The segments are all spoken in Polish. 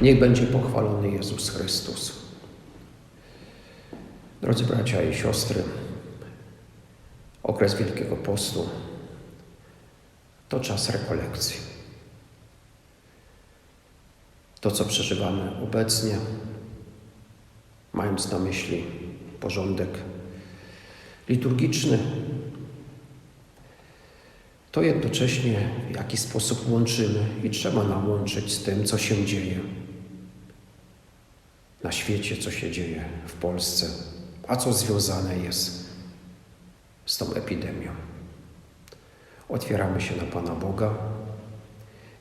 Niech będzie pochwalony Jezus Chrystus. Drodzy bracia i siostry, okres Wielkiego Postu to czas rekolekcji. To, co przeżywamy obecnie, mając na myśli porządek liturgiczny, to jednocześnie w jakiś sposób łączymy i trzeba nam łączyć z tym, co się dzieje na świecie, co się dzieje w Polsce, a co związane jest z tą epidemią. Otwieramy się na Pana Boga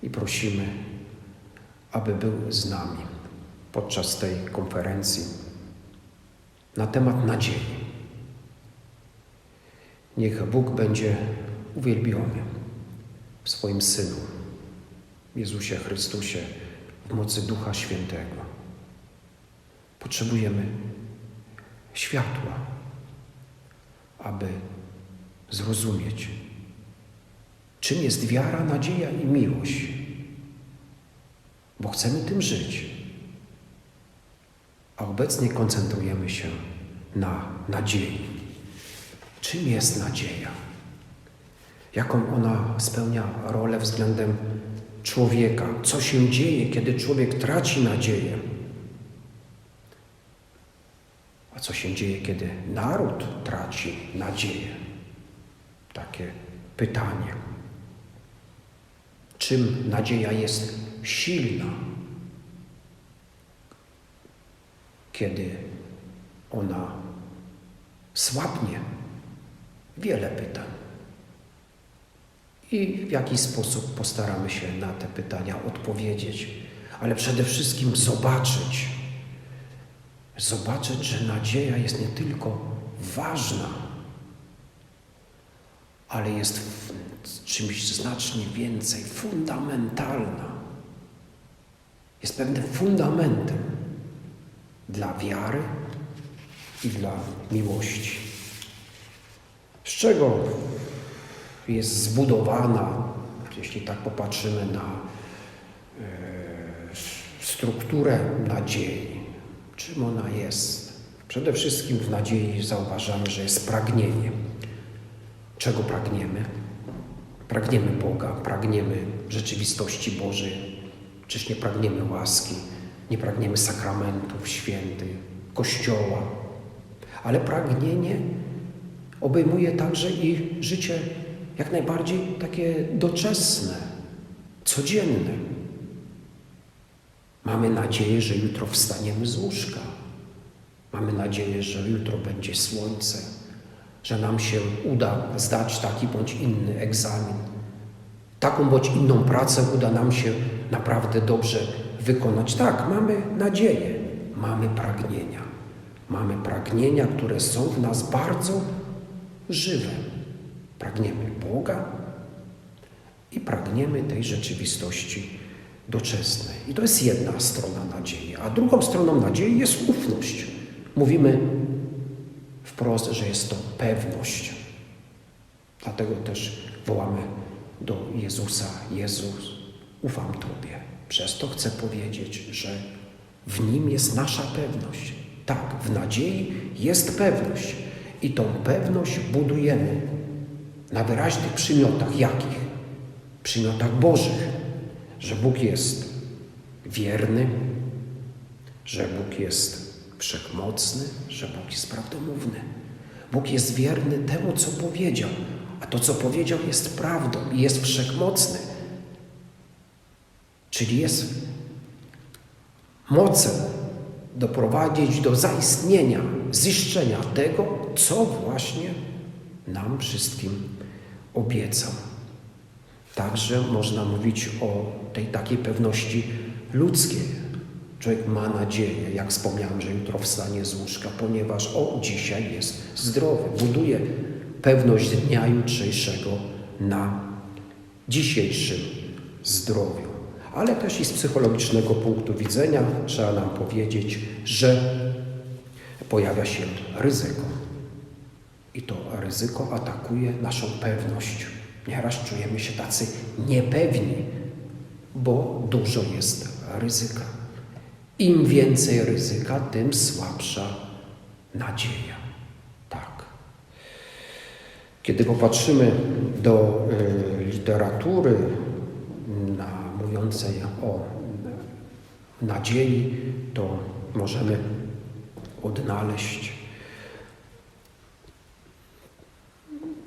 i prosimy, aby był z nami podczas tej konferencji na temat nadziei. Niech Bóg będzie uwielbiony w swoim Synu, Jezusie Chrystusie, w mocy Ducha Świętego. Potrzebujemy światła, aby zrozumieć, czym jest wiara, nadzieja i miłość, bo chcemy tym żyć. A obecnie koncentrujemy się na nadziei. Czym jest nadzieja? Jaką ona spełnia rolę względem człowieka? Co się dzieje, kiedy człowiek traci nadzieję? A co się dzieje, kiedy naród traci nadzieję? Takie pytanie. Czym nadzieja jest silna? Kiedy ona słabnie? Wiele pytań. I w jaki sposób postaramy się na te pytania odpowiedzieć, ale przede wszystkim zobaczyć, zobaczyć, że nadzieja jest nie tylko ważna, ale jest czymś znacznie więcej, fundamentalna. Jest pewnym fundamentem dla wiary i dla miłości. Z czego jest zbudowana, jeśli tak popatrzymy na e, strukturę nadziei, czym ona jest? Przede wszystkim w nadziei zauważamy, że jest pragnienie. Czego pragniemy? Pragniemy Boga, pragniemy rzeczywistości Bożej. Czyż nie pragniemy łaski, nie pragniemy sakramentów świętych, Kościoła, ale pragnienie obejmuje także i życie jak najbardziej takie doczesne, codzienne. Mamy nadzieję, że jutro wstaniemy z łóżka. Mamy nadzieję, że jutro będzie słońce, że nam się uda zdać taki bądź inny egzamin. Taką bądź inną pracę uda nam się naprawdę dobrze wykonać. Tak, mamy nadzieję, mamy pragnienia. Mamy pragnienia, które są w nas bardzo żywe. Pragniemy Boga i pragniemy tej rzeczywistości doczesnej. I to jest jedna strona nadziei. A drugą stroną nadziei jest ufność. Mówimy wprost, że jest to pewność. Dlatego też wołamy do Jezusa: Jezus, ufam Tobie. Przez to chcę powiedzieć, że w Nim jest nasza pewność. Tak, w nadziei jest pewność. I tą pewność budujemy na wyraźnych przymiotach. Jakich? Przymiotach Bożych. Że Bóg jest wierny, że Bóg jest wszechmocny, że Bóg jest prawdomówny. Bóg jest wierny temu, co powiedział, a to, co powiedział, jest prawdą i jest wszechmocny. Czyli jest mocą doprowadzić do zaistnienia, ziszczenia tego, co właśnie nam wszystkim obiecał. Także można mówić o tej takiej pewności ludzkiej. Człowiek ma nadzieję, jak wspomniałem, że jutro wstanie z łóżka, ponieważ o dzisiaj jest zdrowy. Buduje pewność dnia jutrzejszego na dzisiejszym zdrowiu. Ale też i z psychologicznego punktu widzenia trzeba nam powiedzieć, że pojawia się ryzyko. I to ryzyko atakuje naszą pewność. Nieraz czujemy się tacy niepewni, bo dużo jest ryzyka. Im więcej ryzyka, tym słabsza nadzieja. Tak. Kiedy popatrzymy do y, literatury na, mówiącej o nadziei, to możemy odnaleźć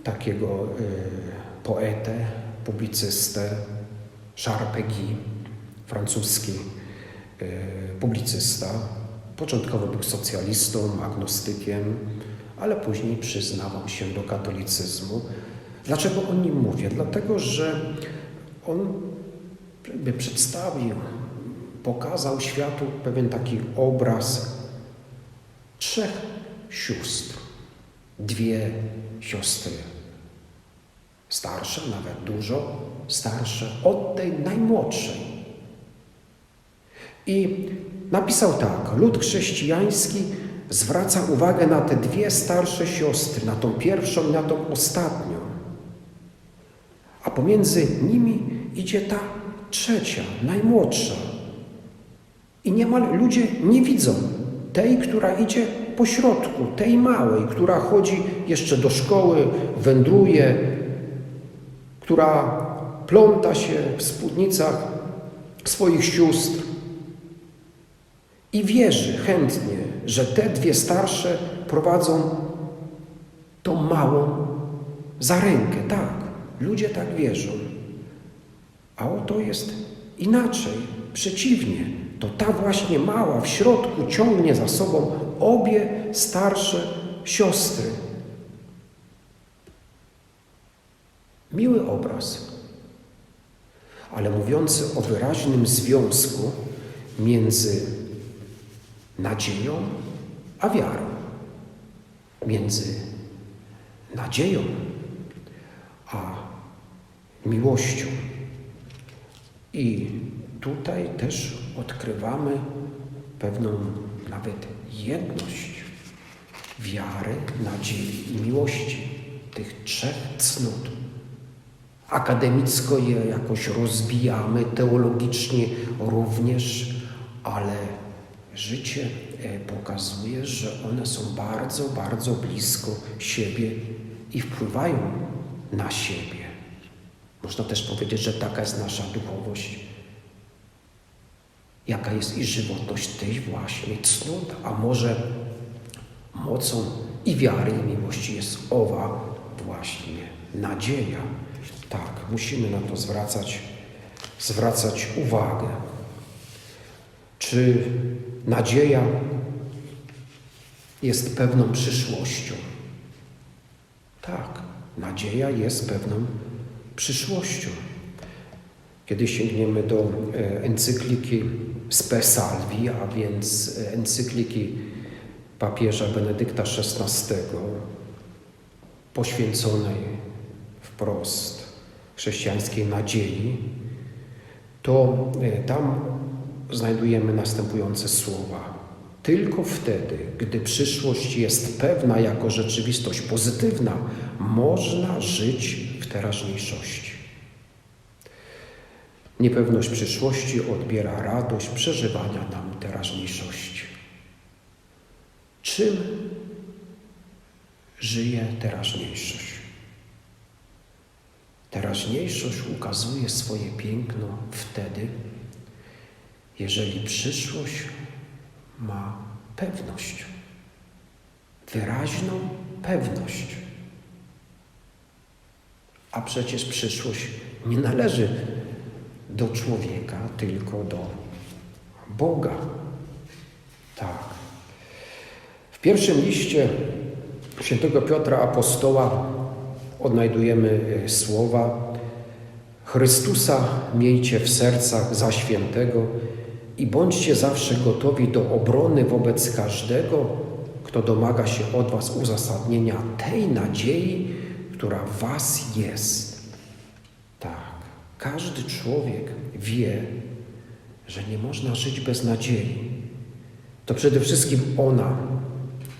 takiego y, poetę, publicystę, Charpegui, francuski y, publicysta. Początkowo był socjalistą, agnostykiem, ale później przyznawał się do katolicyzmu. Dlaczego o nim mówię? Dlatego, że on jakby przedstawił, pokazał światu pewien taki obraz trzech sióstr. Dwie siostry starsze, nawet dużo starsze od tej najmłodszej. I napisał tak: Lud chrześcijański zwraca uwagę na te dwie starsze siostry, na tą pierwszą i na tą ostatnią. A pomiędzy nimi idzie ta trzecia, najmłodsza. I niemal ludzie nie widzą tej, która idzie po środku, tej małej, która chodzi jeszcze do szkoły, wędruje, która pląta się w spódnicach swoich sióstr i wierzy chętnie, że te dwie starsze prowadzą tą małą za rękę. Tak, ludzie tak wierzą. A oto jest inaczej, przeciwnie. To ta właśnie mała w środku ciągnie za sobą obie starsze siostry. Miły obraz, ale mówiący o wyraźnym związku między nadzieją a wiarą, między nadzieją a miłością. I tutaj też odkrywamy pewną nawet jedność wiary, nadziei i miłości, tych trzech cnót. Akademicko je jakoś rozbijamy, teologicznie również, ale życie e, pokazuje, że one są bardzo, bardzo blisko siebie i wpływają na siebie. Można też powiedzieć, że taka jest nasza duchowość. Jaka jest i żywotność tej właśnie cnót, a może mocą i wiary, i miłości jest owa właśnie nadzieja. Tak, musimy na to zwracać, zwracać uwagę. Czy nadzieja jest pewną przyszłością? Tak, nadzieja jest pewną przyszłością. Kiedy sięgniemy do e, encykliki Spe Salvi, a więc encykliki papieża Benedykta XVI, poświęconej wprost chrześcijańskiej nadziei, to e, tam znajdujemy następujące słowa. Tylko wtedy, gdy przyszłość jest pewna jako rzeczywistość pozytywna, można żyć w teraźniejszości. Niepewność przyszłości odbiera radość przeżywania nam teraźniejszości. Czym żyje teraźniejszość? Teraźniejszość ukazuje swoje piękno wtedy, jeżeli przyszłość ma pewność, wyraźną pewność. A przecież przyszłość nie należy do człowieka, tylko do Boga. Tak. W pierwszym liście świętego Piotra Apostoła odnajdujemy y, słowa Chrystusa miejcie w sercach za świętego i bądźcie zawsze gotowi do obrony wobec każdego, kto domaga się od Was uzasadnienia tej nadziei, która w Was jest. Tak, każdy człowiek wie, że nie można żyć bez nadziei. To przede wszystkim ona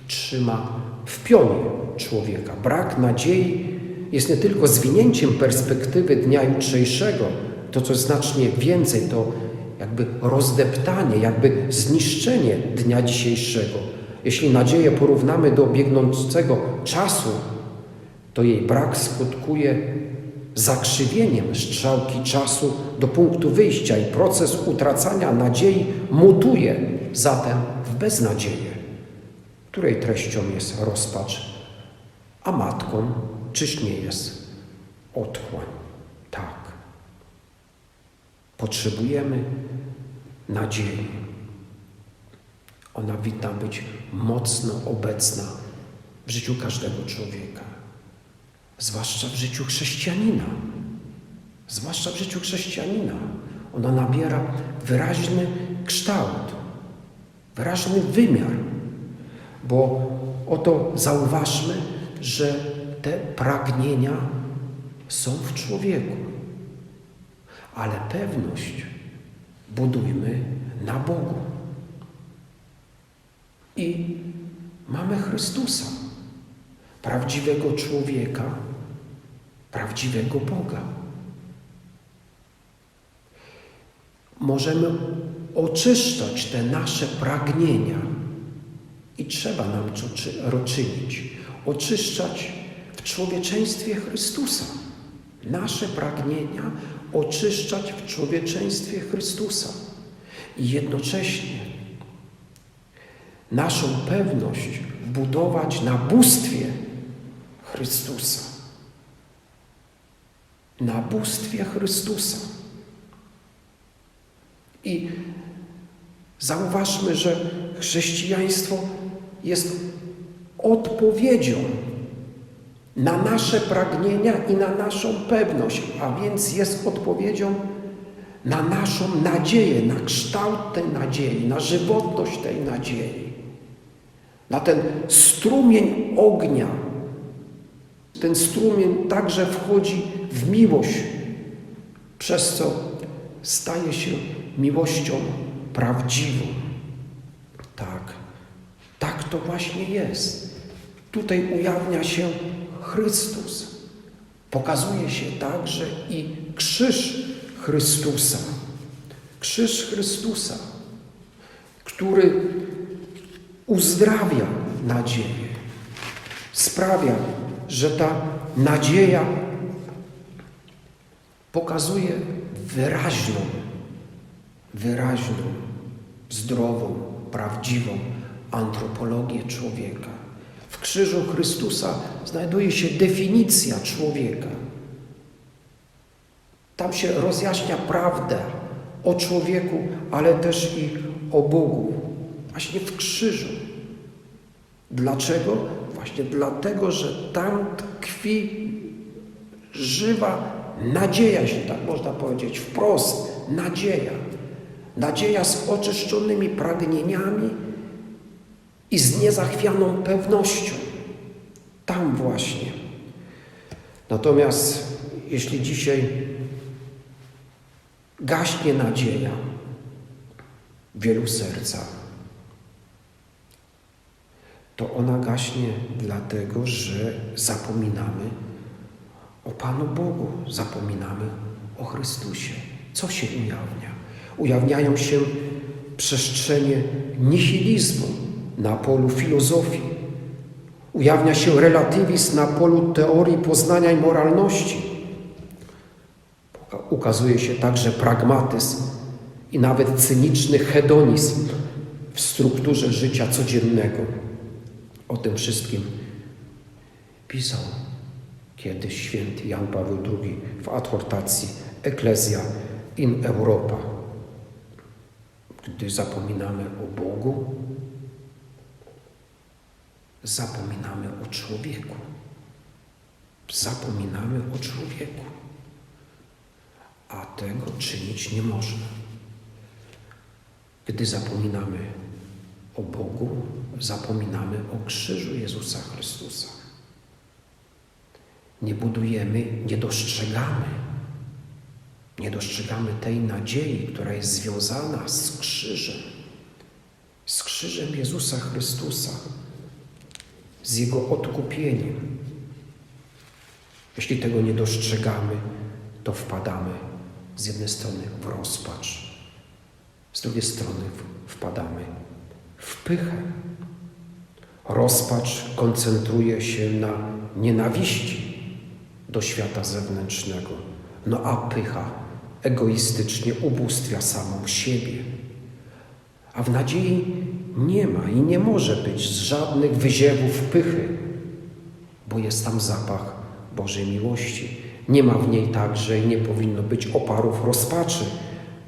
trzyma w pionie człowieka. Brak nadziei jest nie tylko zwinięciem perspektywy dnia jutrzejszego, to co znacznie więcej, to jakby rozdeptanie, jakby zniszczenie dnia dzisiejszego. Jeśli nadzieję porównamy do biegnącego czasu, to jej brak skutkuje zakrzywieniem strzałki czasu do punktu wyjścia i proces utracania nadziei mutuje zatem w beznadzieję, której treścią jest rozpacz, a matką czyż nie jest otchłań. Tak. Potrzebujemy nadziei. Ona winna być mocno obecna w życiu każdego człowieka, zwłaszcza w życiu chrześcijanina. Zwłaszcza w życiu chrześcijanina. Ona nabiera wyraźny kształt, wyraźny wymiar, bo oto zauważmy, że te pragnienia są w człowieku, ale pewność budujmy na Bogu. I mamy Chrystusa, prawdziwego człowieka, prawdziwego Boga. Możemy oczyszczać te nasze pragnienia i trzeba nam to czynić. Oczyszczać w człowieczeństwie Chrystusa. Nasze pragnienia oczyszczać w człowieczeństwie Chrystusa. I jednocześnie naszą pewność budować na bóstwie Chrystusa. Na bóstwie Chrystusa. I zauważmy, że chrześcijaństwo jest odpowiedzią na nasze pragnienia i na naszą pewność, a więc jest odpowiedzią na naszą nadzieję, na kształt tej nadziei, na żywotność tej nadziei, na ten strumień ognia. Ten strumień także wchodzi w miłość, przez co staje się miłością prawdziwą. Tak, tak to właśnie jest. Tutaj ujawnia się Chrystus. Pokazuje się także i krzyż Chrystusa. Krzyż Chrystusa, który uzdrawia nadzieję, sprawia, że ta nadzieja pokazuje wyraźną, wyraźną, zdrową, prawdziwą antropologię człowieka. W krzyżu Chrystusa znajduje się definicja człowieka. Tam się rozjaśnia prawdę o człowieku, ale też i o Bogu. Właśnie w krzyżu. Dlaczego? Właśnie dlatego, że tam tkwi żywa nadzieja, jeśli tak można powiedzieć, wprost nadzieja. Nadzieja z oczyszczonymi pragnieniami i z niezachwianą pewnością. Tam właśnie. Natomiast jeśli dzisiaj gaśnie nadzieja w wielu sercach, to ona gaśnie dlatego, że zapominamy o Panu Bogu, zapominamy o Chrystusie. Co się ujawnia? Ujawniają się przestrzenie nihilizmu na polu filozofii. Ujawnia się relatywizm na polu teorii poznania i moralności. Ukazuje się także pragmatyzm i nawet cyniczny hedonizm w strukturze życia codziennego. O tym wszystkim pisał kiedyś święty Jan Paweł II w adhortacji Ecclesia in Europa. Gdy zapominamy o Bogu, zapominamy o człowieku. Zapominamy o człowieku. A tego czynić nie można. Gdy zapominamy o Bogu, zapominamy o krzyżu Jezusa Chrystusa. Nie budujemy, nie dostrzegamy, nie dostrzegamy tej nadziei, która jest związana z krzyżem, z krzyżem Jezusa Chrystusa, z Jego odkupieniem. Jeśli tego nie dostrzegamy, to wpadamy z jednej strony w rozpacz, Z drugiej strony wpadamy w pychę. Rozpacz koncentruje się na nienawiści do świata zewnętrznego, no a pycha egoistycznie ubóstwia samą siebie. A w nadziei nie ma i nie może być żadnych wyziewów pychy, bo jest tam zapach Bożej miłości. Nie ma w niej także i nie powinno być oparów rozpaczy,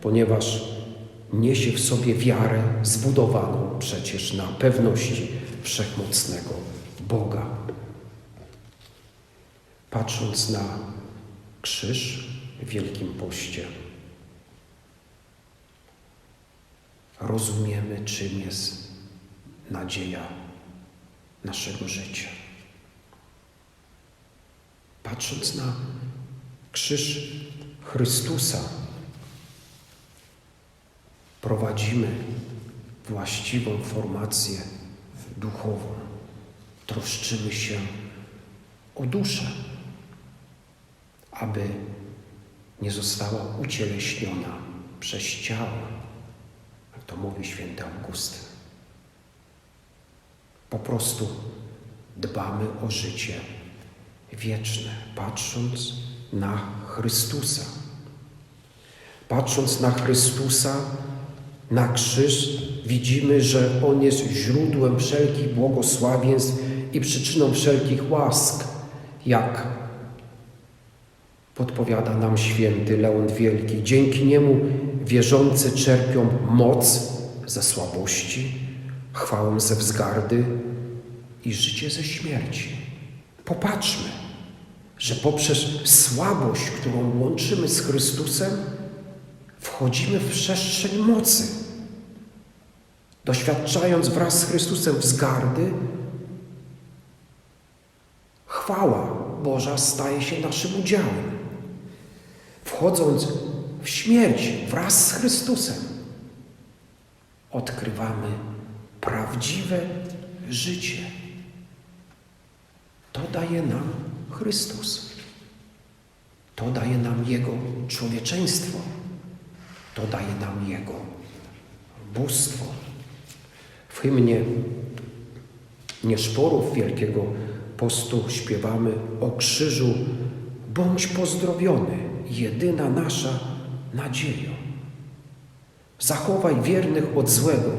ponieważ niesie w sobie wiarę zbudowaną przecież na pewności wszechmocnego Boga. Patrząc na krzyż w Wielkim Poście, rozumiemy, czym jest nadzieja naszego życia. Patrząc na krzyż Chrystusa, prowadzimy właściwą formację duchową. Troszczymy się o duszę, aby nie została ucieleśniona przez ciało, to mówi święty Augustyn. Po prostu dbamy o życie wieczne, patrząc na Chrystusa. Patrząc na Chrystusa, na krzyż, widzimy, że On jest źródłem wszelkich błogosławieństw i przyczyną wszelkich łask, jak podpowiada nam święty Leon Wielki. Dzięki niemu wierzący czerpią moc ze słabości, chwałę ze wzgardy i życie ze śmierci. Popatrzmy, że poprzez słabość, którą łączymy z Chrystusem, wchodzimy w przestrzeń mocy. Doświadczając wraz z Chrystusem wzgardy, chwała Boża staje się naszym udziałem. Wchodząc w śmierć wraz z Chrystusem, odkrywamy prawdziwe życie. To daje nam Chrystus. To daje nam Jego człowieczeństwo. To daje nam Jego bóstwo. W hymnie Nieszporów Wielkiego Postu śpiewamy o krzyżu Bądź pozdrowiony, jedyna nasza nadzieja. Zachowaj wiernych od złego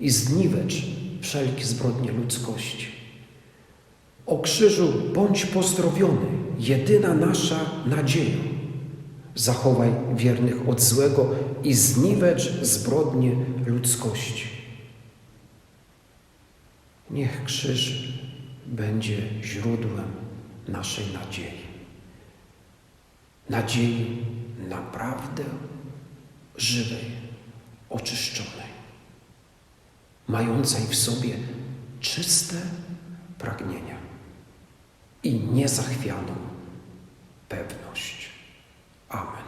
i zniwecz wszelkie zbrodnie ludzkości. O krzyżu bądź pozdrowiony, jedyna nasza nadzieja. Zachowaj wiernych od złego i zniwecz zbrodnie ludzkości. Niech krzyż będzie źródłem naszej nadziei. Nadziei naprawdę żywej, oczyszczonej, mającej w sobie czyste pragnienia i niezachwianą pewność. Amen.